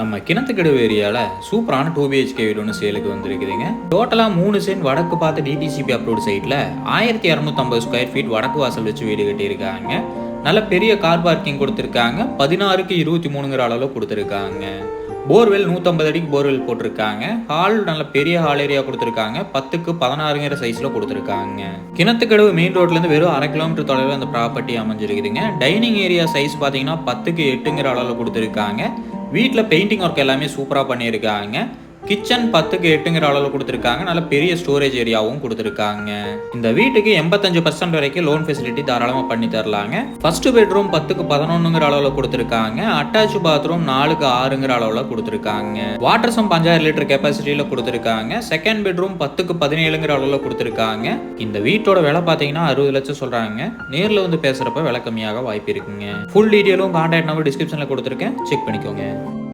நம்ம கிணத்துக்கடவு ஏரியாவில் சூப்பரான டூ பிஹெச்கே வீடு ஒன்று சேலுக்கு வந்திருக்குதுங்க. டோட்டலாக மூணு சென்ட் வடக்கு பார்த்து டிடிசிபி அப்ரோடு சைட்டில் ஆயிரத்தி இரநூத்தம்பது ஸ்கொயர் ஃபீட் வடக்கு வாசல் வச்சு வீடு கட்டியிருக்காங்க. நல்ல பெரிய கார் பார்க்கிங் கொடுத்துருக்காங்க. பதினாறுக்கு இருபத்தி மூணுங்கிற அளவில் கொடுத்துருக்காங்க. போர்வெல் நூற்றம்பது அடிக்கு போர்வெல் போட்டிருக்காங்க. ஹால் நல்ல பெரிய ஹால் ஏரியா கொடுத்துருக்காங்க. பத்துக்கு பதினாறுங்கிற சைஸில் கொடுத்துருக்காங்க. கிணத்துக்கடவு மெயின் ரோட்லேருந்து வெறும் அரை கிலோமீட்டர் தொலைவில் அந்த ப்ராப்பர்ட்டி அமைஞ்சிருக்குதுங்க. டைனிங் ஏரியா சைஸ் பார்த்தீங்கன்னா பத்துக்கு எட்டுங்கிற அளவில் கொடுத்துருக்காங்க. வீட்டில் பெயிண்டிங் ஒர்க் எல்லாமே சூப்பராக பண்ணியிருக்காங்க. கிச்சன் பத்துக்கு எட்டுங்கிற அளவில் கொடுத்துருக்காங்க. நல்ல பெரிய ஸ்டோரேஜ் ஏரியாவும் கொடுத்துருக்காங்க. இந்த வீட்டுக்கு எண்பத்தஞ்சு பர்சன்ட் வரைக்கும் லோன் ஃபெசிலிட்டி தாராளமாக பண்ணி தரலாங்க. ஃபர்ஸ்ட் பெட்ரூம் பத்துக்கு பதினொன்றுங்கிற அளவில் கொடுத்துருக்காங்க. அட்டாச் பாத்ரூம் நாலுக்கு ஆறுங்கிற அளவில் கொடுத்துருக்காங்க. வாட்டர் சம் பஞ்சாயிரம் லிட்டர் கெப்பாசிட்டியில் கொடுத்துருக்காங்க. செகண்ட் பெட்ரூம் பத்துக்கு பதினேழுங்கிற அளவில் கொடுத்துருக்காங்க. இந்த வீட்டோட விலை பார்த்தீங்கன்னா அறுபது லட்சம் சொல்கிறாங்க நேரில் வந்து பேசுகிறப்ப விலை கம்மியாக வாய்ப்பு இருக்குங்க. ஃபுல் டீட்டெயிலும் கான்டாக்ட் நம்பர் டிஸ்கிரிப்ஷனில் கொடுத்துருக்கேன். செக் பண்ணிக்கோங்க.